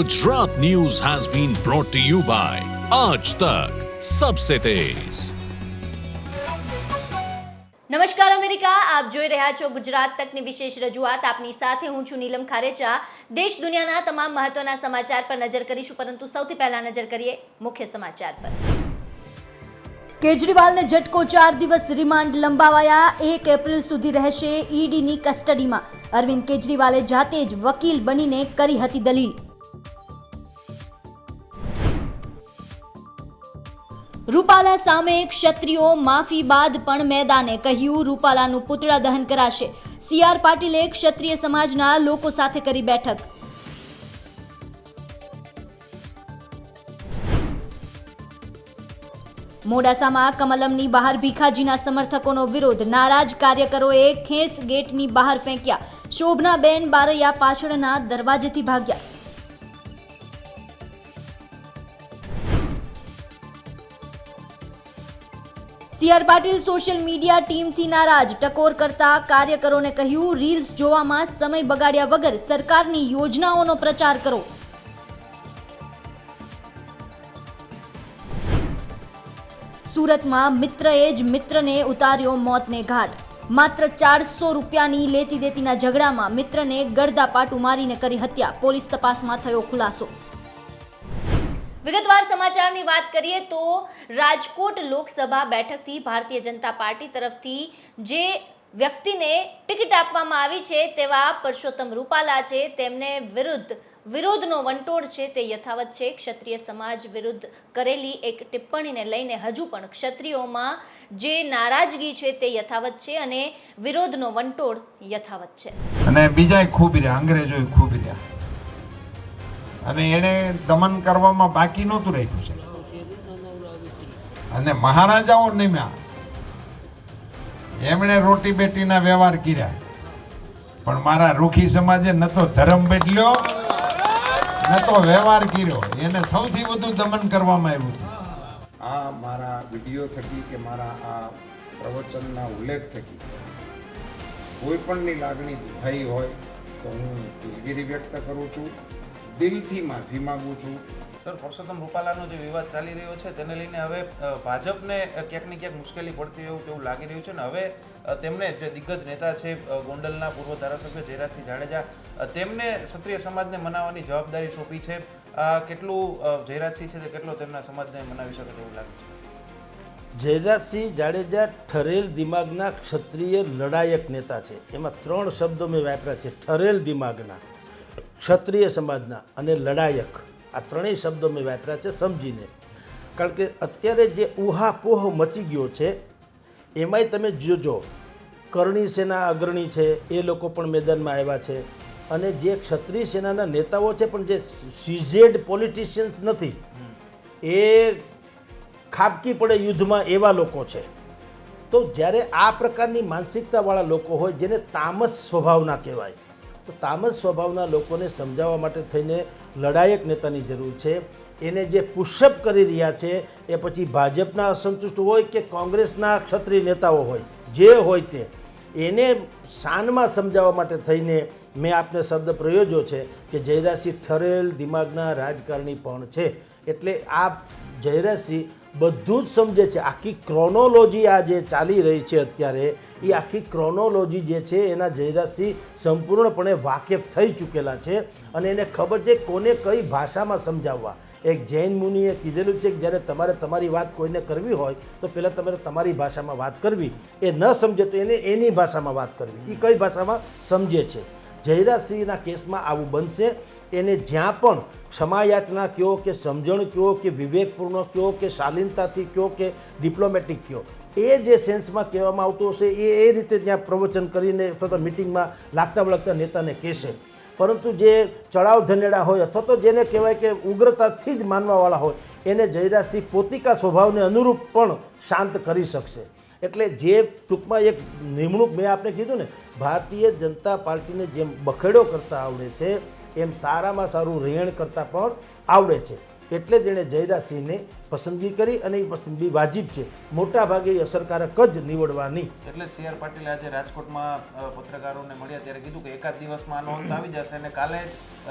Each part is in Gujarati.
Gujarat News has been brought to you by Aaj Tak Sabse Tez. નમસ્કાર અમેરિકા આપ જોઈ રહ્યા છો ગુજરાત તકની વિશેષ રજૂઆત આપની સાથે હું છું નીલમ ખારેચા દેશ દુનિયાના તમામ મહત્વના સમાચાર પર નજર કરીશું પરંતુ સૌથી પહેલા નજર કરીએ મુખ્ય સમાચાર પર કેજરીવાલને ઝટકો ચાર દિવસ રિમાન્ડ લંબાવાયા એક એપ્રિલ સુધી રહેશે ઈડીની કસ્ટડીમાં અરવિંદ કેજરીવાલે જાતે જ વકીલ બનીને કરી હતી દલીલ રૂપાલા સામે ક્ષત્રિયો માફી બાદ પણ મેદાને કહ્યું, રૂપાલાનું પુતળા દહન કરાશે. સીઆર પાટીલે ક્ષત્રિય સમાજના લોકો સાથે કરી બેઠક. મોડાસામાં કમલમની બહાર ભીખાજીના સમર્થકોનો વિરોધ. નારાજ કાર્યકરોએ ખેસ ગેટની બહાર ફેંક્યા. શોભનાબેન બારૈયા પાછળના દરવાજેથી ભાગ્યા. સીઆર પાટીલ સોશિયલ મીડિયા ટીમથી નારાજ. ટકોર કરતા કાર્યકરોને કહ્યું, રીલ્સ જોવામાં સમય બગાડ્યા વગર સરકારની યોજનાઓનો પ્રચાર કરો. સુરતમાં મિત્રએ જ મિત્રને ઉતાર્યો મોતને ઘાટ. માત્ર ચારસો રૂપિયાની લેતી દેતીના ઝઘડામાં મિત્રને ગરદાપાટું મારીને કરી હત્યા. પોલીસ તપાસમાં થયો ખુલાસો. વિગતવાર સમાચારની વાત કરીએ તો રાજકોટ લોકસભા બેઠકથી ભારતીય જનતા પાર્ટી તરફથી જે વ્યક્તિને ટિકિટ આપવામાં આવી છે તેવા પરસોત્તમ રૂપાલા છે, તેમને વિરુદ્ધ વિરોધનો વંટોળ છે, તે યથાવત છે. ક્ષત્રિય સમાજ વિરુદ્ધ કરેલી એક ટિપ્પણીને લઈને હજુ પણ ક્ષત્રિયોમાં જે નારાજગી છે તે યથાવત છે અને વિરોધનો વંટોળ યથાવત છે. અને બીજા ખૂબ રહ્યા અંગ્રેજો ખૂબ રહ્યા. અને એણે દમન કરવામાં બાકી નહોતું રાખ્યું છે અને મહારાજાઓ નિમ્યા. એમણે રોટી બેટીના વ્યવહાર કર્યા. પણ મારા રૂખી સમાજે ન તો ધર્મ બેટલ્યો ન તો વ્યવહાર કર્યો. એને સૌથી વધુ દમન કરવામાં આવ્યું હતું. આ મારા વીડિયો થકી કે મારા આ પ્રવચનના ઉલ્લેખ થકી કોઈ પણની લાગણી દુભાઈ હોય તો હું દિલગીરી વ્યક્ત કરું છું. દિલથી માફી માંગુ છું. સર પરસોત્તમ રૂપાલાનો જે વિવાદ ચાલી રહ્યો છે તેને લઈને હવે ભાજપને ક્યાંક ને ક્યાંક મુશ્કેલી પડતી એવું તેવું લાગી રહ્યું છે ને હવે તેમને જે દિગ્ગજ નેતા છે ગોંડલના પૂર્વ ધારાસભ્ય જયરાજસિંહ જાડેજા તેમને ક્ષત્રિય સમાજને મનાવવાની જવાબદારી સોંપી છે. આ કેટલું જયરાજસિંહ છે તે કેટલો તેમના સમાજને મનાવી શકે તેવું લાગે છે? જયરાજસિંહ જાડેજા ઠરેલ દિમાગના ક્ષત્રિય લડાયક નેતા છે. એમાં ત્રણ શબ્દો મેં વાપર્યા છે ઠરેલ દિમાગના. ક્ષત્રિય સમાજના અને લડાયક આ ત્રણેય શબ્દો મેં વાપર્યા છે સમજીને. કારણ કે અત્યારે જે ઉહાપોહ મચી ગયો છે, એમાંય તમે જોજો, કરણી સેના અગ્રણી છે, એ લોકો પણ મેદાનમાં આવ્યા છે. અને જે ક્ષત્રિય સેનાના નેતાઓ છે, પણ જે સીઝેડ પોલિટિશિયન્સ નથી, એ ખાબકી પડે યુદ્ધમાં એવા લોકો છે. તો જ્યારે આ પ્રકારની માનસિકતાવાળા લોકો હોય, જેને તામસ સ્વભાવના કહેવાય તો તામસ સ્વભાવના લોકોને સમજાવવા માટે થઈને લડાયક નેતાની જરૂર છે. એને જે પુશઅપ કરી રહ્યા છે, એ પછી ભાજપના અસંતુષ્ટ હોય કે કોંગ્રેસના ક્ષત્રિય નેતાઓ હોય, જે હોય તે, એને શાનમાં સમજાવવા માટે થઈને મેં આપને શબ્દ પ્રયોજ્યો છે કે જયરાજસિંહ ઠરેલ દિમાગના રાજકારણી પણ છે. એટલે આ જયરાજસિંહ બધું જ સમજે છે. આખી ક્રોનોલોજી આ જે ચાલી રહી છે અત્યારે, એ આખી ક્રોનોલોજી જે છે, એના જયરાજસિંહ સંપૂર્ણપણે વાકેફ થઈ ચૂકેલા છે અને એને ખબર છે કોને કઈ ભાષામાં સમજાવવા. એક જૈન મુનિએ કીધેલું છે કે જ્યારે તમારે તમારી વાત કોઈને કરવી હોય, તો પહેલાં તમારે તમારી ભાષામાં વાત કરવી. એ ન સમજે તો એને એની ભાષામાં વાત કરવી. એ કઈ ભાષામાં સમજે છે? જયરાજસિંહના કેસમાં આવું બનશે. એને જ્યાં પણ ક્ષમાયાચના કયો કે સમજણ કયો કે વિવેકપૂર્ણ કયો કે શાલીનતાથી કયો કે ડિપ્લોમેટિક કયો એ જે સેન્સમાં કહેવામાં આવતું હશે, એ એ રીતે ત્યાં પ્રવચન કરીને અથવા તો મિટિંગમાં લાગતા વળગતા નેતાને કહેશે. પરંતુ જે ચડાવ ધનેડા હોય અથવા તો જેને કહેવાય કે ઉગ્રતાથી જ માનવાવાળા હોય, એને જયરાજસિંહ પોતિકા સ્વભાવને અનુરૂપ પણ શાંત કરી શકશે. એટલે જે ટૂંકમાં એક નિમણૂક મેં આપણે કીધું ને, ભારતીય જનતા પાર્ટીને જેમ બખેડો કરતા આવડે છે, એમ સારામાં સારું રહેણ કરતાં પણ આવડે છે. એટલે જ એણે જયરાજસિંહને પસંદગી કરી અને એ પસંદગી વાજિબ છે. મોટા ભાગે એ અસરકારક જ નીવડવાની. એટલે સી આર પાટીલે આજે રાજકોટમાં પત્રકારોને મળ્યા ત્યારે કીધું કે એકાદ દિવસમાં આનો અંત આવી જશે અને કાલે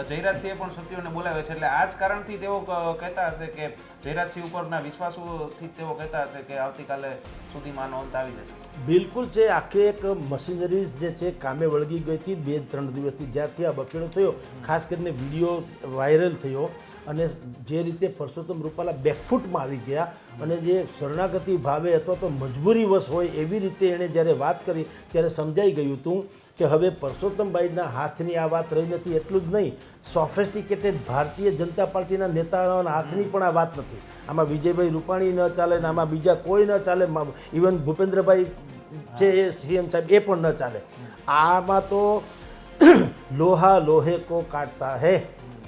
જયરાજસિંહે પણ સત્યોને બોલાવે છે. એટલે આ જ કારણથી તેઓ કહેતા હશે કે જયરાજસિંહ ઉપરના વિશ્વાસોથી તેઓ કહેતા હશે કે આવતીકાલે સુધીમાં આનો અંત આવી જશે. બિલકુલ છે. આખી એક મશીનરીઝ જે છે કામે વળગી ગઈ હતી બે ત્રણ દિવસથી. જ્યારથી આ બકેડો થયો ખાસ કરીને વીડિયો વાયરલ થયો અને જે રીતે પરસોત્તમ રૂપાલા બેકફૂટમાં આવી ગયા અને જે શરણાગતિ ભાવે અથવા તો મજબૂરીવશ હોય એવી રીતે એણે જ્યારે વાત કરી, ત્યારે સમજાઈ ગયું હતું કે હવે પરસોત્તમભાઈના હાથની આ વાત રહી નથી, એટલું જ નહીં. સોફેસ્ટિકેટેડ ભારતીય જનતા પાર્ટીના નેતાઓના હાથની પણ આ વાત નથી. આમાં વિજયભાઈ રૂપાણી ન ચાલે ને આમાં બીજા કોઈ ન ચાલે ઇવન ભૂપેન્દ્રભાઈ છે એ સીએમ સાહેબ એ પણ ન ચાલે. આમાં તો લોહા લોહે કો કાઢતા હે.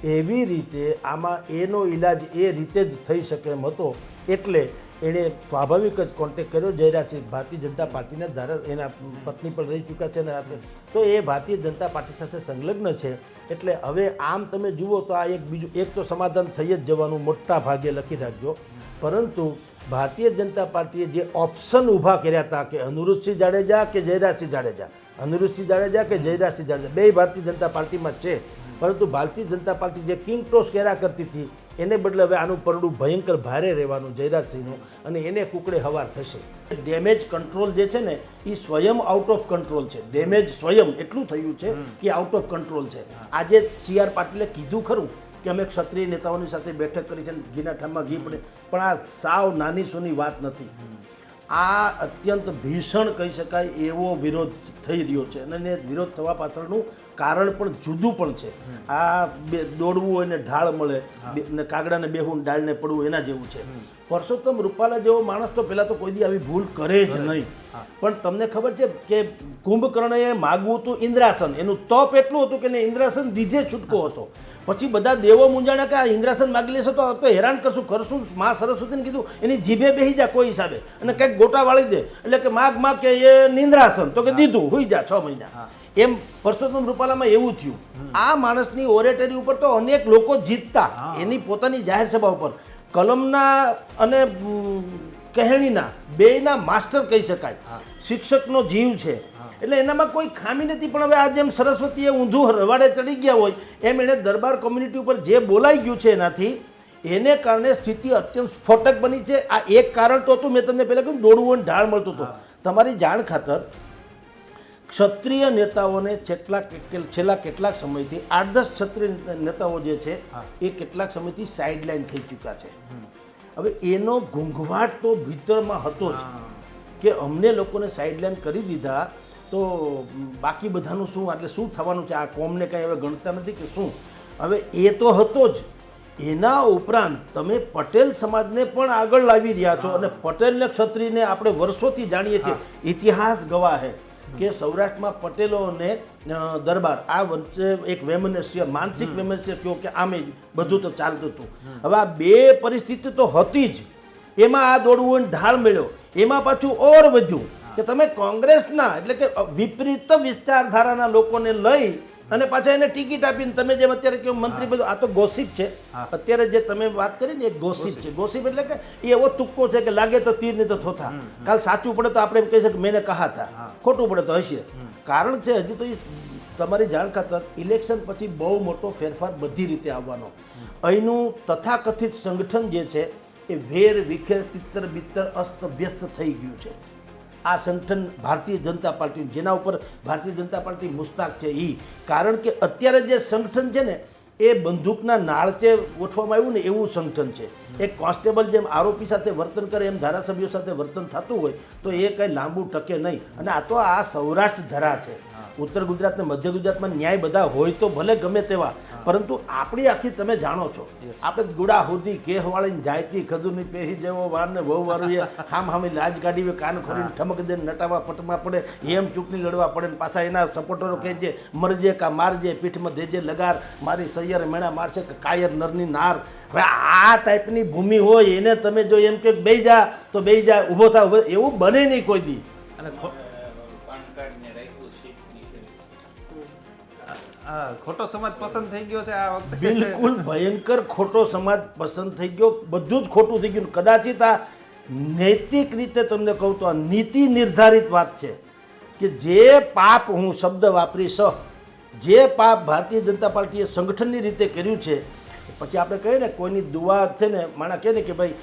એવી રીતે આમાં એનો ઈલાજ એ રીતે જ થઈ શકે એમ હતો. એટલે એણે સ્વાભાવિક જ કોન્ટેક કર્યો જયરાજસિંહ. ભારતીય જનતા પાર્ટીના ધારા એના પત્ની પણ રહી ચૂક્યા છે અને તો એ ભારતીય જનતા પાર્ટી સાથે સંલગ્ન છે. એટલે હવે આમ તમે જુઓ તો આ એક બીજું, એક તો સમાધાન થઈ જ જવાનું મોટા ભાગે લખી રાખજો. પરંતુ ભારતીય જનતા પાર્ટીએ જે ઓપ્શન ઊભા કર્યા હતા કે અનુરૂધસિંહ જાડેજા કે જયરાજસિંહ જાડેજા અનુરુદ્ધસિંહ જાડેજા કે જયરાજસિંહ જાડેજા? બે ભારતીય જનતા પાર્ટીમાં છે. પરંતુ ભારતીય જનતા પાર્ટી જે કિંગ ટોસ કર્યા કરતી હતી એને બદલે હવે આનું પરડું ભયંકર ભારે રહેવાનું જયરાજસિંહનું અને એને કુકડે હવાર થશે. ડેમેજ કંટ્રોલ જે છે ને એ સ્વયં આઉટ ઓફ કંટ્રોલ છે. ડેમેજ સ્વયં એટલું થયું છે કે આઉટ ઓફ કંટ્રોલ છે. આજે સી આર પાટીલે કીધું ખરું કે અમે ક્ષત્રિય નેતાઓની સાથે બેઠક કરી છે ઘીના ઠામમાં ઘી પડે. પણ આ સાવ નાની સુની વાત નથી. આ અત્યંત ભીષણ કહી શકાય એવો વિરોધ થઈ રહ્યો છે અને એને વિરોધ થવા પાછળનું કારણ પણ જુદું પણ છે. આ બે દોડવું હોય ને ઢાળ મળે ને કાગડાને બેહું ને ડાળને પડવું એના જેવું છે. પરસોત્તમ રૂપાલા જેવો માણસ તો પહેલાં તો કોઈ દી આવી ભૂલ કરે જ નહીં. પણ તમને ખબર છે કે કુંભકર્ણએ માગવું હતું ઇન્દ્રાસન. એનું તપ એટલું હતું કે એને ઇન્દ્રાસન દીધે છૂટકો હતો. પછી બધા દેવો મૂંઝાણા કે આ ઇન્દ્રાસન માગી લેશો તો તો હેરાન કરશું કરશું. મા સરસ્વતીને કીધું એની જીભે બેહી જા કોઈ હિસાબે. અને કંઈક ગોટા વાળી દે. એટલે કે માગ માગ કે એ નિંદ્રાસન. તો કે દીધું હોઈ જા છ મહિના. એમ પરસોત્તમ રૂપાલામાં એવું થયું. આ માણસની ઓરેટરી ઉપર તો અનેક લોકો જીતતા. એની પોતાની જાહેર સભા ઉપર. કલમના અને કહેણીના બેયના માસ્ટર કહી શકાય. શિક્ષકનો જીવ છે. એટલે એનામાં કોઈ ખામી નથી પણ હવે આ જેમ સરસ્વતીએ ઊંધું રવાડે ચડી ગયા હોય એમ એણે દરબાર કોમ્યુનિટી ઉપર જે બોલાઈ ગયું છે એનાથી એને કારણે સ્થિતિ અત્યંત સ્ફોટક બની છે. આ એક કારણ તો હતું મેં તમને પહેલાં કહ્યું દોડવું અને ઢાળ મળતું હતું. તમારી જાણ ખાતર ક્ષત્રિય નેતાઓને છેલ્લા છેલ્લા કેટલાક સમયથી આઠ દસ ક્ષત્રિય નેતાઓ જે છે એ કેટલાક સમયથી સાઇડલાઇન થઈ ચૂક્યા છે. હવે એનો ઘૂંઘવાટ તો ભીતરમાં હતો જ કે અમને લોકોને સાઇડલાઇન કરી દીધા તો બાકી બધાનું શું? એટલે શું થવાનું છે? આ કોમને કંઈ હવે ગણતા નથી કે શું? હવે એ તો હતો જ. એના ઉપરાંત તમે પટેલ સમાજને પણ આગળ લાવી રહ્યા છો અને પટેલને ક્ષત્રિયને આપણે વર્ષોથી જાણીએ છીએ. ઇતિહાસ ગવાહે કે સૌરાષ્ટ્રમાં પટેલો અને દરબાર આ વચ્ચે એક વેમનસ્ય માનસિક વેમનસ્ય કહો કે આમે બધું તો ચાલતું હતું. હવે આ બે પરિસ્થિતિ તો હતી જ. એમાં આ દોડવું અને ઢાળ મળ્યો. એમાં પાછું ઓર વધ્યું. કે તમે કોંગ્રેસના એટલે કે વિપરીત વિચારધારાના લોકોને લઈ અને પાછા એને ટિકિટ આપીને તમે જેમ અત્યારે કહો મંત્રી બધું આ તો ગોસિપ છે. અત્યારે જે તમે વાત કરી ને એ ગોસિપ છે. ગોસિપ. એટલે કે એ એવો તુક્કો છે કે લાગે તો તીર નહીં તો થોથા. કાલ સાચું પડે તો આપણે એમ કહી શકીએ મેને કહા હતા ખોટું પડે તો હશે. કારણ છે હજી તો એ તમારી જાણ ખાતર ઇલેક્શન પછી બહુ મોટો ફેરફાર બધી રીતે આવવાનો. અહીંનું તથાકથિત સંગઠન જે છે એ વેર વિખેર તિત્તર બિત્તર અસ્ત વ્યસ્ત થઈ ગયું છે. આ સંગઠન ભારતીય જનતા પાર્ટી જેના ઉપર ભારતીય જનતા પાર્ટી મુસ્તાક છે એ કારણ કે અત્યારે જે સંગઠન છે ને, એ બંદૂકના નાળચે ગોઠવામાં આવ્યું ને એવું સંગઠન છે. એક કોન્સ્ટેબલ જેમ આરોપી સાથે વર્તન કરે, એમ ધારાસભ્યો સાથે વર્તન થતું હોય, તો એ કંઈ લાંબુ ટકે નહીં. અને આ તો આ સૌરાષ્ટ્ર ધરા છે. ઉત્તર ગુજરાત ને મધ્ય ગુજરાતમાં ન્યાય બધા હોય તો ભલે ગમે તેવા પરંતુ આપણી આખી તમે જાણો છો. આપણે ગુડા કેહ વાળીને જાયતી ખદુની પેહી જેવો વાર ને વહુ વાળું હામ હામી લાજ ગાડી કાન ખોરીને ઠમક દે નટાવા પટમાં પડે એમ ચૂંટણી લડવા પડે ને પાછા એના સપોર્ટરો કહે છે મરજે કા મારજે પીઠમાં દેજે લગાર મારી સૈયર મેણા મારશે કે કાયર નરની નાર. હવે આ ટાઈપની ભૂમિ હોય એને તમે જો એમ કે બે જા તો બે જા ઊભો થાય, એવું બને નહીં કોઈ દી. અને ખોટો સમાજ પસંદ થઈ ગયો છે આ વખતે? બિલકુલ ભયંકર ખોટો સમાજ પસંદ થઈ ગયો. બધું જ ખોટું થઈ ગયું. કદાચિત આ નૈતિક રીતે તમને કહું તો આ નીતિ નિર્ધારિત વાત છે કે જે પાપ હું શબ્દ વાપરીશ જે પાપ ભારતીય જનતા પાર્ટીએ સંગઠનની રીતે કર્યું છે, પછી આપણે કહીએ ને, કોઈની દુઆ છે ને, માણા કહે ને કે ભાઈ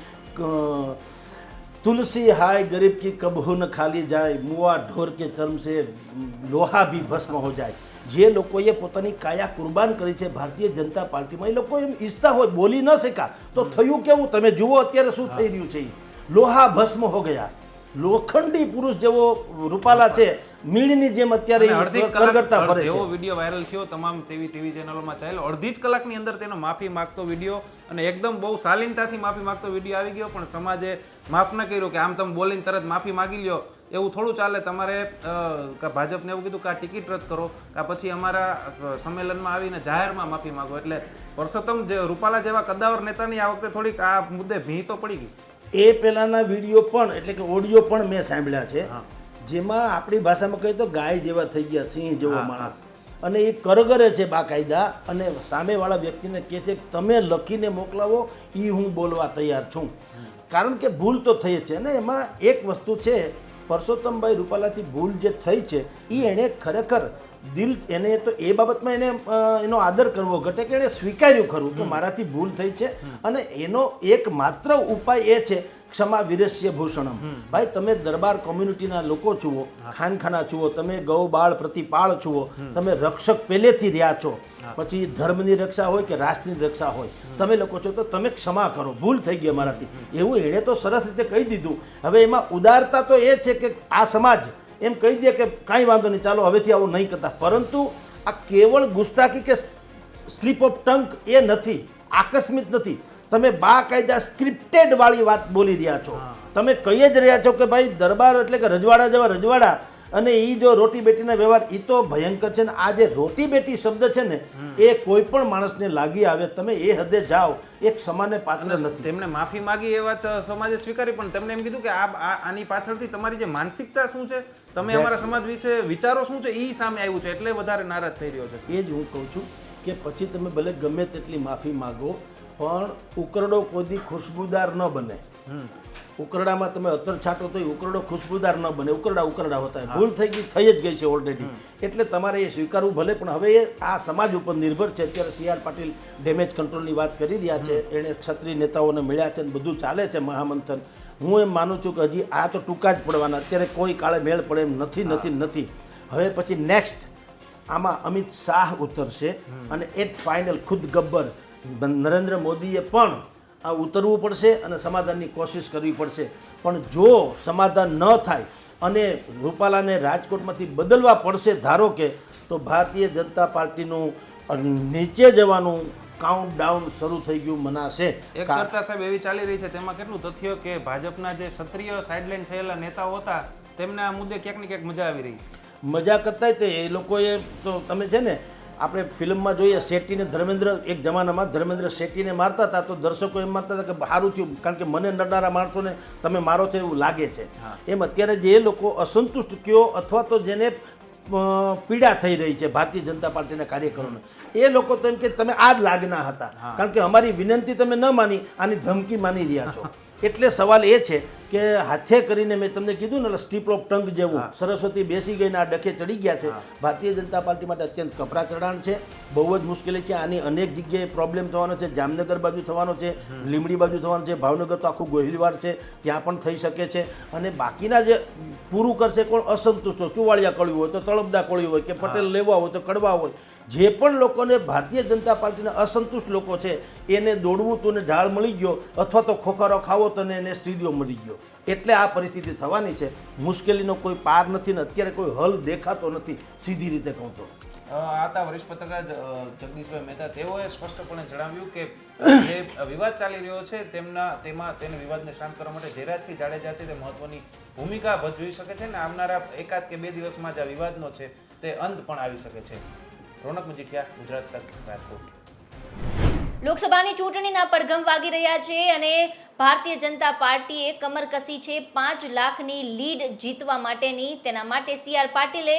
તુલસી હાય ગરીબ કી કબહુ ન ખાલી જાય, મુવા ઢોર કે ચર્મ સે લોહા ભી ભસ્મ હો જાય. જે લોકોએ પોતાની કાયા કુરબાન કરી છે ભારતીય જનતા પાર્ટીમાં એ લોકો એમ ઈચ્છતા હોય બોલી ન શકા તો થયું કેવું? તમે જુઓ અત્યારે શું થઈ રહ્યું છે. લોહા ભસ્મ હો ગયા. લોખંડી પુરુષ જેવો રૂપાલા છે. મીણની જેમ અત્યારે કરગરતા ફરે જેવો છે. વીડિયો વાયરલ થયો તમામ ટીવી ટીવી ચેનલોમાં ચાલ્યો. અડધી જ કલાકની અંદર તેનો માફી માંગતો વીડિયો અને એકદમ બહુ શાલીનતાથી માફી માંગતો વીડિયો આવી ગયો પણ સમાજે માફ ન કર્યું કે આમ તમે બોલીને તરત માફી માંગી લ્યો. એવું થોડું ચાલે. તમારે ભાજપને એવું કીધું કે આ ટિકિટ રદ કરો કા પછી અમારા સંમેલનમાં આવીને જાહેરમાં માફી માંગો. એટલે પરસોત્તમ જે રૂપાલા જેવા કદાવર નેતાની આ વખતે થોડીક આ મુદ્દે ભી તો પડી ગઈ. એ પહેલાંના વીડિયો પણ એટલે કે ઓડિયો પણ મેં સાંભળ્યા છે જેમાં આપણી ભાષામાં કહીએ તો ગાય જેવા થઈ ગયા સિંહ જેવો માણસ. અને એ કરગરે છે બાકાયદા અને સામેવાળા વ્યક્તિને કહે છે કે તમે લખીને મોકલાવો એ હું બોલવા તૈયાર છું. કારણ કે ભૂલ તો થઈ જ છે અને એમાં એક વસ્તુ છે પરસોત્તમભાઈ રૂપાલાથી ભૂલ જે થઈ છે એ એણે ખરેખર દિલ એને તો એ બાબતમાં એને એનો આદર કરવો ઘટે કે એણે સ્વીકાર્યું ખરું કે મારાથી ભૂલ થઈ છે અને એનો એકમાત્ર ઉપાય એ છે ક્ષમા વિરસ્ય ભૂષણમ. ભાઈ તમે દરબાર કોમ્યુનિટીના લોકો છુઓ ખાનખાના છુઓ તમે ગૌ બાળ પ્રતિપાળ છુઓ તમે રક્ષક પહેલેથી રહ્યા છો. પછી ધર્મની રક્ષા હોય કે રાષ્ટ્રની રક્ષા હોય. તમે લોકો છો તો તમે ક્ષમા કરો. ભૂલ થઈ ગઈ અમારાથી. એવું એણે તો સરસ રીતે કહી દીધું. હવે એમાં ઉદારતા તો એ છે કે આ સમાજ એમ કહી દે કે કાંઈ વાંધો નહીં ચાલો હવેથી આવું નહીં કરતા. પરંતુ આ કેવળ ગુસ્તાકી કે સ્લીપ ઓફ ટંક એ નથી આકસ્મિક નથી. તમે બાકાયદા સ્ક્રિપ્ટેડ વાળી વાત બોલી રહ્યા છો. તમે કહી જ રહ્યા છો કે ભાઈ દરબાર એટલે કે રજવાડા જેવા રજવાડા અને એ જો રોટી બેટીના વ્યવહાર એ તો ભયંકર છે ને આ જે રોટી બેટી શબ્દ છે ને એ કોઈ પણ માણસને લાગી આવે તમે એ હદે જાઓ એક સમાને પાત્ર નથી. તેમણે માફી માગી એ વાત સમાજે સ્વીકારી પણ તેમણે એમ કીધું કે આ આ- આની પાછળથી તમારી જે માનસિકતા શું છે તમે અમારા સમાજ વિશે વિચારો શું છે એ સામે આવ્યું છે એટલે વધારે નારાજ થઈ રહ્યો છે. એ જ હું કહું છું કે પછી તમે ભલે ગમે તેટલી માફી માગો પણ ઉકરડો કોદી ખુશ્બુદાર ન બને. ઉકરડામાં તમે અતર છાંટો તો એ ઉકરડો ખુશ્બુદાર ન બને. ઉકરડા ઉકરડા હોતા ભૂલ થઈ ગઈ થઈ જ ગઈ છે ઓલરેડી એટલે તમારે એ સ્વીકારવું ભલે પણ હવે એ આ સમાજ ઉપર નિર્ભર છે. અત્યારે સી આર પાટીલ ડેમેજ કંટ્રોલની વાત કરી રહ્યા છે. એણે ક્ષત્રિય નેતાઓને મળ્યા છે અને બધું ચાલે છે મહામંથન. હું એમ માનું છું કે હજી આ તો ટૂંકા જ પડવાના. અત્યારે કોઈ કાળે મેળ પડે એમ નથી નથી નથી. હવે પછી નેક્સ્ટ આમાં અમિત શાહ ઉતરશે અને એટ ફાઇનલ ખુદ ગબ્બર નરેન્દ્ર મોદીએ પણ આ ઉતરવું પડશે અને સમાધાનની કોશિશ કરવી પડશે. પણ જો સમાધાન ન થાય અને રૂપાલાને રાજકોટમાંથી બદલવા પડશે ધારો કે તો ભારતીય જનતા પાર્ટીનું નીચે જવાનું કાઉન્ટ ડાઉન શરૂ થઈ ગયું મનાશે. એક ચર્ચા સાહેબ એવી ચાલી રહી છે તેમાં કેટલું તથ્ય કે ભાજપના જે ક્ષત્રિય સાઇડલાઇન થયેલા નેતાઓ હતા તેમને આ મુદ્દે ક્યાંક ને ક્યાંક મજા આવી રહી મજા કરતા તે એ લોકોએ તો તમે છે ને આપણે ફિલ્મમાં જોઈએ શેટ્ટીને ધર્મેન્દ્ર એક જમાનામાં ધર્મેન્દ્ર શેટ્ટીને મારતા હતા તો દર્શકો એમ માનતા હતા કે સારું થયું કારણ કે મને નડનારા માણસોને તમે મારો છો એવું લાગે છે. એમ અત્યારે જે લોકો અસંતુષ્ટ કયો અથવા તો જેને પીડા થઈ રહી છે ભારતીય જનતા પાર્ટીના કાર્યકરોને એ લોકો તો એમ કે તમે આ જ લાગના હતા. કારણ કે અમારી વિનંતી તમે ન માની આની ધમકી માની રહ્યા છો. એટલે સવાલ એ છે કે હાથે કરીને મેં તમને કીધું ને સ્ટીપ ઓફ ટંગ જેવું. સરસ્વતી બેસી ગઈને આ ડખે ચડી ગયા છે. ભારતીય જનતા પાર્ટી માટે અત્યંત કપરા ચઢાણ છે. બહુ જ મુશ્કેલી છે. આની અનેક જગ્યાએ પ્રોબ્લેમ થવાનો છે. જામનગર બાજુ થવાનો છે. લીમડી બાજુ થવાનો છે. ભાવનગર તો આખું ગોહિલવાડ છે. ત્યાં પણ થઈ શકે છે. અને બાકીના જે પૂરું કરશે કોણ? અસંતુષ્ટ હોય. ચુવાળિયા કળ્યું હોય તો તળપદા કળ્યું હોય કે પટેલ લેવા હોય તો કડવા હોય. જે પણ લોકોને ભારતીય જનતા પાર્ટીના અસંતુષ્ટ લોકો છે, એને દોડવું તું ને ઢાળ મળી ગયો, અથવા તો ખોખારો ખાવો તો ને એને સ્ટીડિયો મળી ગયો. એટલે આ પરિસ્થિતિ થવાની છે. મુશ્કેલીનો કોઈ પાર નથી ને અત્યારે કોઈ હલ દેખાતો નથી સીધી રીતે કહું તો. આતા વરિષ્ઠ પત્રકાર જગદીશભાઈ મહેતા. તેઓએ સ્પષ્ટપણે જણાવ્યું કે જે વિવાદ ચાલી રહ્યો છે, તેમના, તેમાં તેને વિવાદને શાંત કરવા માટે જયરાજસિંહ જાડેજા છે તે મહત્વની ભૂમિકા ભજવી શકે છે ને આવનારા એકાદ કે બે દિવસમાં જે વિવાદનો છે તે અંત પણ આવી શકે છે. રોનક મજીઠિયા ગુજરાત તક રાજકોટ. લોકસભાની ચૂંટણીના પડઘમ વાગી રહ્યા છે અને ભારતીય જનતા પાર્ટીએ કમર કસી છે પાંચ લાખની લીડ જીતવા માટેની. તેના માટે સી આર પાટીલે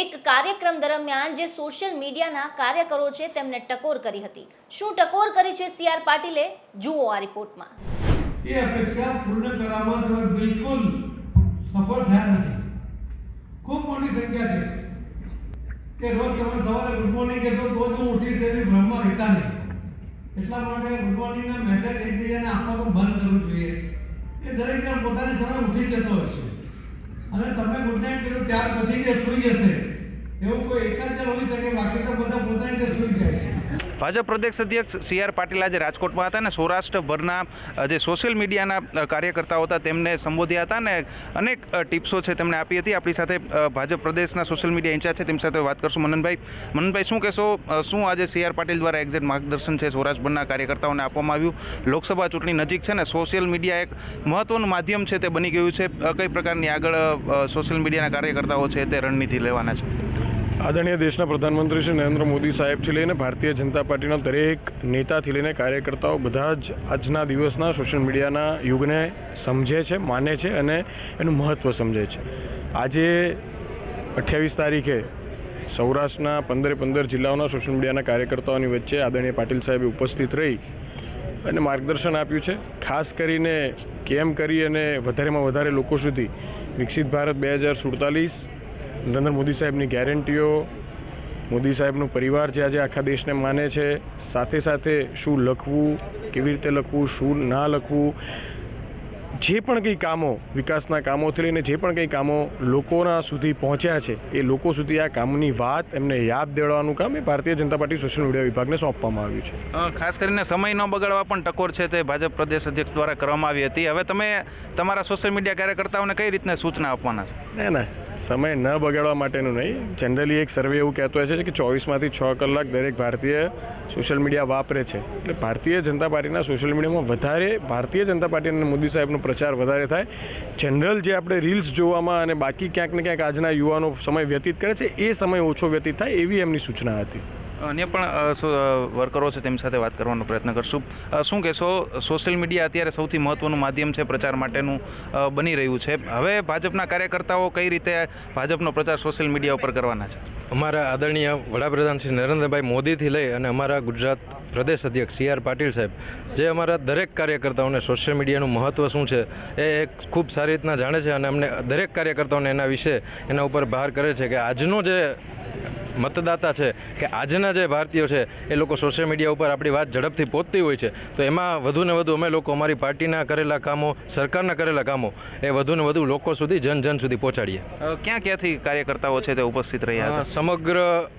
એક કાર્યક્રમ દરમિયાન જે સોશિયલ મીડિયાના કાર્યકરો છે તેમને ટકોર કરી હતી. શું ટકોર કરી છે સી આર પાટીલે? જુઓ આ રિપોર્ટમાં. એ અપેક્ષા પૂર્ણ કરવામાં તમે બિલકુલ સફળ થયા નથી. ખૂબ મોટી સંખ્યા છે. કે રોજ તમે સવારે ગુડ મોર્નિંગ કહેશો તો જ હું ઉઠીશ, એવી ભ્રમમાં રહેતા નહીં. એટલા માટે ગુડ મોર્નિંગના મેસેજ એકબીજાને આપવાનું બંધ કરવું જોઈએ. એ દરેક જણ પોતાની સમય ઉઠી જતો હોય છે. અને તમે ગુડ નાઇટ કીધું, ત્યાર પછી જે સૂઈ જશે ભાજપ પ્રદેશ અધ્યક્ષ સી આર પાટીલ આજે રાજકોટમાં હતા ને સૌરાષ્ટ્રભરના જે સોશિયલ મીડિયાના કાર્યકર્તાઓ હતા તેમને સંબોધ્યા હતા ને અનેક ટિપ્સો છે તેમણે આપી હતી. આપણી સાથે ભાજપ પ્રદેશના સોશિયલ મીડિયા ઇન્ચાર્જ છે, તેમની સાથે વાત કરશું મનનભાઈ. મનનભાઈ, શું કહેશો? શું આજે સી આર પાટીલ દ્વારા એક્ઝેક્ટ માર્ગદર્શન છે સૌરાષ્ટ્રભરના કાર્યકર્તાઓને આપવામાં આવ્યું? લોકસભા ચૂંટણી નજીક છે ને સોશિયલ મીડિયા એક મહત્વનું માધ્યમ છે તે બની ગયું છે. કઈ પ્રકારની આગળ સોશિયલ મીડિયાના કાર્યકર્તાઓ છે તે રણનીતિ લેવાના છે? આદરણીય દેશના પ્રધાનમંત્રી શ્રી નરેન્દ્ર મોદી સાહેબથી લઈને ભારતીય જનતા પાર્ટીના દરેક નેતાથી લઈને કાર્યકર્તાઓ બધા જ આજના દિવસના સોશિયલ મીડિયાના યુગને સમજે છે, માને છે અને એનું મહત્ત્વ સમજે છે. આજે અઠ્યાવીસ તારીખે સૌરાષ્ટ્રના પંદરે પંદર જિલ્લાઓના સોશિયલ મીડિયાના કાર્યકર્તાઓની વચ્ચે આદરણીય પાટીલ સાહેબે ઉપસ્થિત રહી અને માર્ગદર્શન આપ્યું છે. ખાસ કરીને કેમ કરી અને વધારેમાં વધારે લોકો સુધી વિકસિત ભારત બે હજાર સુડતાલીસ નરેન્દ્ર મોદી સાહેબની ગેરંટીઓ મોદી સાહેબનો પરિવાર જે આજે આખા દેશને માને છે સાથે સાથે શું લખવું કેવી રીતે લખવું શું ના લખવું જે પણ કંઈ કામો વિકાસના કામોથી લઈને જે પણ કંઈ કામો લોકોના સુધી પહોંચ્યા છે એ લોકો સુધી આ કામની વાત એમને યાદ દેવડાવવાનું કામ એ ભારતીય જનતા પાર્ટી સોશિયલ મીડિયા વિભાગને સોંપવામાં આવ્યું છે. ખાસ કરીને સમય ન બગાડવા પણ ટકોર છે તે ભાજપ પ્રદેશ અધ્યક્ષ દ્વારા કરવામાં આવી હતી. હવે તમે તમારા સોશિયલ મીડિયા કાર્યકર્તાઓને કઈ રીતના સૂચના આપવાના છે? ના ના. સમય ન બગાડવા માટેનું નહીં. જનરલી એક સર્વે એવું કહેતો હોય છે કે ચોવીસમાંથી છ કલાક દરેક ભારતીય સોશિયલ મીડિયા વાપરે છે. એટલે ભારતીય જનતા પાર્ટીના સોશિયલ મીડિયામાં વધારે ભારતીય જનતા પાર્ટી અને મોદી સાહેબનો પ્રચાર વધારે થાય. જનરલ જે આપણે રીલ્સ જોવામાં અને બાકી ક્યાંક ને ક્યાંક આજના યુવાનો સમય વ્યતીત કરે છે, એ સમય ઓછો વ્યતીત થાય એવી એમની સૂચના હતી. અન્ય પણ વર્કરો છે તેમની સાથે વાત કરવાનો પ્રયત્ન કરશું. શું કહેશો, સોશિયલ મીડિયા અત્યારે સૌથી મહત્વનું માધ્યમ છે પ્રચાર માટેનું બની રહ્યું છે. હવે ભાજપના કાર્યકર્તાઓ કઈ રીતે ભાજપનો પ્રચાર સોશિયલ મીડિયા ઉપર કરવાના છે? અમારા આદરણીય વડાપ્રધાન શ્રી નરેન્દ્રભાઈ મોદીથી લઈ અને અમારા ગુજરાત પ્રદેશ અધ્યક્ષ સી આર પાટીલ સાહેબ, જે અમારા દરેક કાર્યકર્તાઓને સોશિયલ મીડિયાનું મહત્ત્વ શું છે એ એક ખૂબ સારી રીતના જાણે છે અને અમને દરેક કાર્યકર્તાઓને એના વિશે, એના ઉપર ભાર કરે છે કે આજનો જે મતદાતા છે કે આજના જે ભારતીયો છે એ લોકો સોશિયલ મીડિયા ઉપર આપણી વાત ઝડપથી પહોંચતી હોય છે. તો એમાં વધુ ને વધુ અમે લોકો અમારી પાર્ટીના કરેલા કામો સરકારના કરેલા કામો એ વધુ ને વધુ લોકો સુધી જન જન સુધી પહોંચાડીએ. ક્યાં ક્યાંથી કાર્યકર્તાઓ છે તે ઉપસ્થિત રહ્યા હતા? સમગ્ર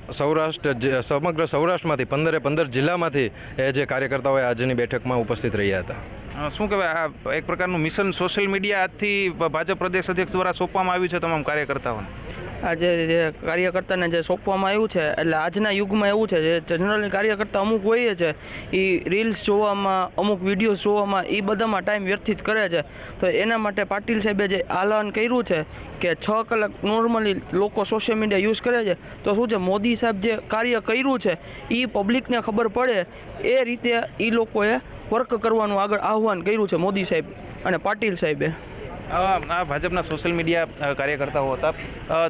સૌરાષ્ટ્ર સમગ્ર સૌરાષ્ટ્રમાંથી પંદરે પંદર જિલ્લામાંથી એ જે કાર્યકર્તાઓ આજની બેઠકમાં ઉપસ્થિત રહ્યા હતા. શું કહેવાય આ એક પ્રકારનું મિશન સોશિયલ મીડિયા આજથી ભાજપ પ્રદેશ અધ્યક્ષ દ્વારા સોંપવામાં આવ્યું છે તમામ કાર્યકર્તાઓને? આજે જે કાર્યકર્તાને જે સોંપવામાં આવ્યું છે, એટલે આજના યુગમાં એવું છે, જે જનરલી કાર્યકર્તા અમુક હોય છે એ રીલ્સ જોવામાં, અમુક વિડીયોઝ જોવામાં એ બધામાં ટાઈમ વ્યર્થિત કરે છે. તો એના માટે પાટીલ સાહેબે જે આલન કર્યું છે કે છ કલાક નોર્મલી લોકો સોશિયલ મીડિયા યુઝ કરે છે, તો શું છે, મોદી સાહેબ જે કાર્ય કર્યું છે એ પબ્લિકને ખબર પડે, એ રીતે એ લોકોએ વર્ક કરવાનું આગળ આહ્વાન કર્યું છે મોદી સાહેબ અને પાટીલ સાહેબે. આ ભાજપના સોશિયલ મીડિયા કાર્યકર્તાઓ હતા.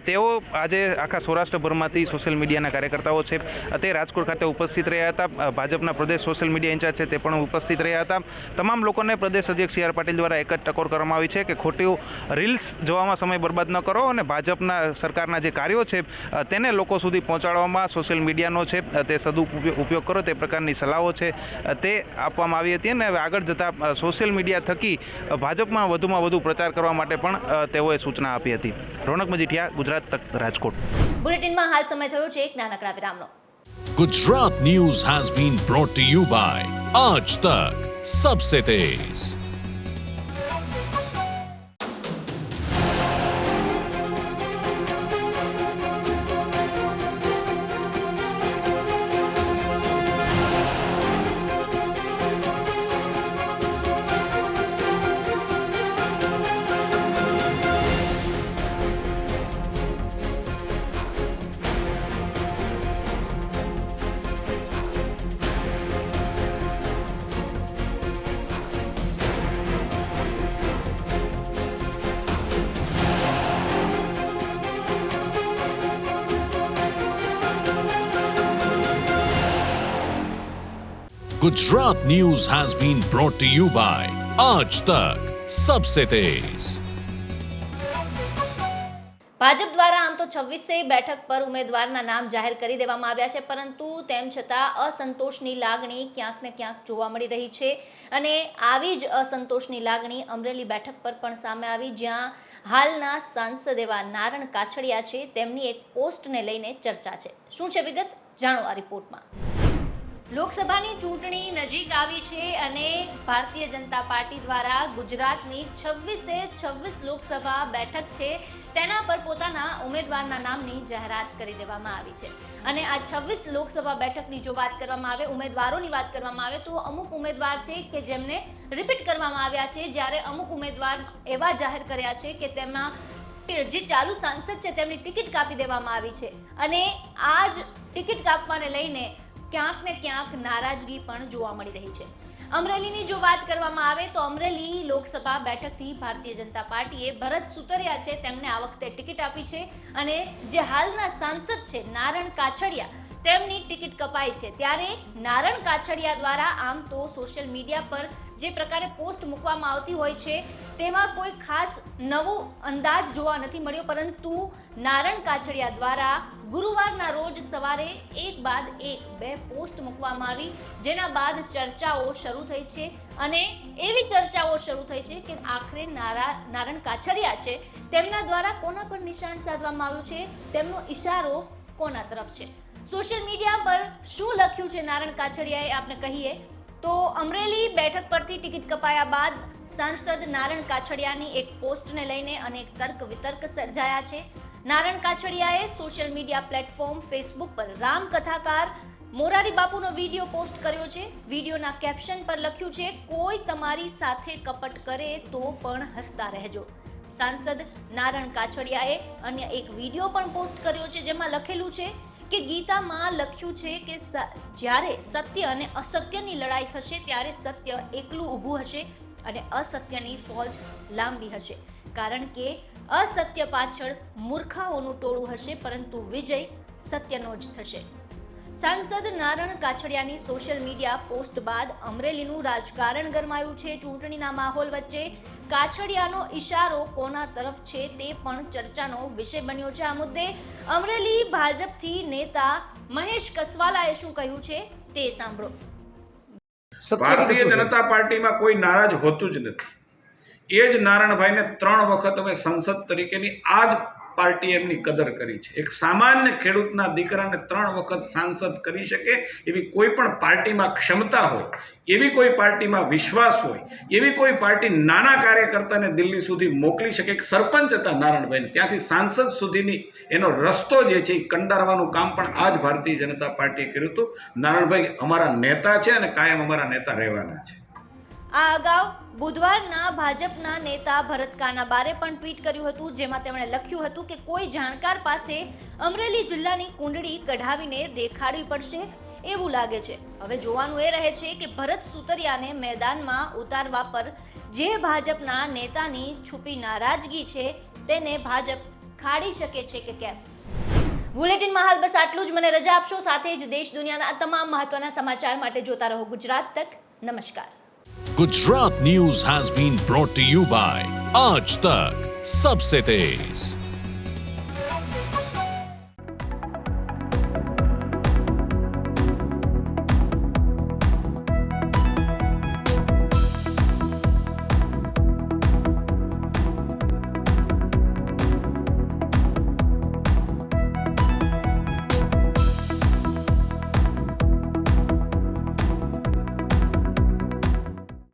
તેઓ આજે આખા સૌરાષ્ટ્રભરમાંથી સોશિયલ મીડિયાના કાર્યકર્તાઓ છે. તે રાજકોટ ખાતે ઉપસ્થિત રહ્યા હતા. ભાજપના પ્રદેશ સોશિયલ મીડિયા ઇન્ચાર્જ છે તે પણ ઉપસ્થિત રહ્યા હતા. તમામ લોકોને પ્રદેશ અધ્યક્ષ સી આર પાટીલ દ્વારા એક જ ટકોર કરવામાં આવી છે કે ખોટી રીલ્સ જોવામાં સમય બરબાદ ન કરો અને ભાજપના સરકારના જે કાર્યો છે તેને લોકો સુધી પહોંચાડવામાં સોશિયલ મીડિયાનો છે તે સદુપયોગ કરો, તે પ્રકારની સલાહો છે તે આપવામાં આવી હતી અને હવે આગળ જતાં સોશિયલ મીડિયા થકી ભાજપમાં વધુમાં વધુ પ્રચાર કરવા માટે પણ તેઓએ સૂચના આપી હતી. રોનક મજીઠિયા ગુજરાત તક રાજકોટ. બુલેટિનમાં હાલ સમય થયો છે એક નાનકડા વિરામનો. Gujarat news has been brought to you by Aaj Tak Sabse Tez. Gujarat news has been brought to you by આજ તક Sabse Tez. ભાજપ દ્વારા આમ તો છવ્વીસેય બેઠક પર ઉમેદવારના નામ જાહેર કરી દેવામાં આવ્યા છે પરંતુ તેમ છતાં અસંતોષની લાગણી ક્યાંક ને ક્યાંક જોવા મળી રહી છે અને આવી જ અસંતોષની લાગણી અમરેલી બેઠક પર પણ સામે આવી જ્યાં હાલના સાંસદ એવા નારણ કાછડિયા છે તેમની એક પોસ્ટને લઈને ચર્ચા છે. શું છે વિગત? જાણો આ રિપોર્ટમાં. લોકસભાની ચૂંટણી નજીક આવી છે અને ભારતીય જનતા પાર્ટી દ્વારા ગુજરાતની છવ્વીસે છવ્વીસ લોકસભા બેઠક છે, તેના પર પોતાના ઉમેદવારના નામની જાહેરાત કરી દેવામાં આવી છે. અને આ છવ્વીસ લોકસભા બેઠકની જો વાત કરવામાં આવે, ઉમેદવારોની વાત કરવામાં આવે, તો અમુક ઉમેદવાર છે કે જેમને રિપીટ કરવામાં આવ્યા છે, જ્યારે અમુક ઉમેદવાર એવા જાહેર કર્યા છે કે તેમાં જે ચાલુ સાંસદ છે, તેમની ટિકિટ કાપી દેવામાં આવી છે. અને આ જ ટિકિટ કાપવાને લઈને ક્યાંક ને ક્યાંક નારાજગી પણ જોવા મળી રહી છે. અમરેલીની જો વાત કરવામાં આવે તો અમરેલી લોકસભા બેઠકથી ભારતીય જનતા પાર્ટીએ ભરત સુતરિયા છે તેમને આ વખતે ટિકિટ આપી છે અને જે હાલના સાંસદ છે નારણ કાછડિયા તેમની ટિકિટ કપાઈ છે. ત્યારે નારણ કાછડિયા દ્વારા આમ તો સોશિયલ મીડિયા પર જે પ્રકારે પોસ્ટ મૂકવામાં આવતી હોય છે, તેમાં કોઈ ખાસ નવો અંદાજ જોવા નથી મળ્યો, પરંતુ નારણ કાછડિયા દ્વારા ગુરુવારના રોજ સવારે એક બાદ એક બે પોસ્ટ મૂકવામાં આવી, જેના બાદ ચર્ચાઓ શરૂ થઈ છે અને એવી ચર્ચાઓ શરૂ થઈ છે કે આખરે નારા, નારણ કાછડિયા છે. તેમના દ્વારા કોના પર નિશાન સાધવામાં આવ્યું છે? તેમનો ઇશારો કોના તરફ છે? સોશિયલ મીડિયા પર શું લખ્યું છે? નારણ કાછડિયાએ આપણે કહીએ તો અમરેલી બેઠક પરથી ટિકિટ કપાયા બાદ સાંસદ નારણ કાછડિયાની એક પોસ્ટને લઈને અનેક તર્ક વિતર્ક સર્જાયા છે. નારણ કાછડિયાએ સોશિયલ મીડિયા પ્લેટફોર્મ ફેસબુક પર રામ કથાકાર મોરારી બાપુનો વીડિયો પોસ્ટ કર્યો છે. વિડીયોના કેપ્શન પર લખ્યું છે, કોઈ તમારી સાથે કપટ કરે તો પણ હસતા રહેજો. સાંસદ નારણ કાછડિયાએ અન્ય એક વીડિયો પણ પોસ્ટ કર્યો છે, જેમાં લખેલું છે કે ગીતામાં લખ્યું છે કે જ્યારે સત્ય અને અસત્યની લડાઈ થશે, ત્યારે સત્ય એકલું ઊભું હશે અને અસત્યની ફોજ લાંબી હશે. કારણ કે અસત્ય પાછળ મૂર્ખાઓનું ટોળું હશે, પરંતુ વિજય સત્યનો જ થશે. સાંસદ નારણ કાછડિયાની સોશિયલ મીડિયા પોસ્ટ બાદ અમરેલીનું રાજકારણ ગરમાયું છે. ચૂંટણીના માહોલ વચ્ચે કાછડિયાનો ઇશારો કોના તરફ છે તે પણ ચર્ચાનો વિષય બન્યો છે. આ મુદ્દે અમરેલી ભાજપથી નેતા મહેશ કસવાલાએ શું કહ્યું છે તે સાંભળો. ભારતીય જનતા પાર્ટીમાં કોઈ નારાજ હોતું જ નથી. એ જ નારણભાઈને ત્રણ વખત અમે સંસદ તરીકેની આ જ પાર્ટી એમની કદર કરી છે. એક સામાન્ય ખેડૂતના દીકરાને ત્રણ વખત સાંસદ કરી શકે એવી કોઈ પણ પાર્ટીમાં ક્ષમતા હોય, એવી કોઈ પાર્ટીમાં વિશ્વાસ હોય, એવી કોઈ પાર્ટી નાના કાર્યકર્તાને દિલ્હી સુધી મોકલી શકે. એક સરપંચ હતા નારાયણભાઈ, ત્યાંથી સાંસદ સુધીની એનો રસ્તો જે છે એ કંડારવાનું કામ પણ આ જ ભારતીય જનતા પાર્ટીએ કર્યું હતું. નારાયણભાઈ અમારા નેતા છે અને કાયમ અમારા નેતા રહેવાના છે. આ અગાઉ બુધવારના ભાજપના નેતા ભરત કાનાબારે પણ ટ્વીટ કર્યું હતું, જેમાં તેમણે લખ્યું હતું કે કોઈ જાણકાર પાસે અમરેલી જિલ્લાની કુંડળી કઢાવીને દેખાડવી પડશે એવું લાગે છે. હવે જોવાનું એ રહે છે કે ભરત સુતરિયાને મેદાનમાં ઉતારવા પર જે ભાજપના નેતાની છુપી નારાજગી છે, તેને ભાજપ ખાડી શકે છે કે કેમ? બુલેટિનમાં હાલ બસ આટલું જ. મને રજા આપશો, સાથે જ દેશ દુનિયાના તમામ મહત્વના સમાચાર માટે જોતા રહો ગુજરાત તક. નમસ્કાર. Gujarat news has been brought you by Aaj Tak सबसे तेज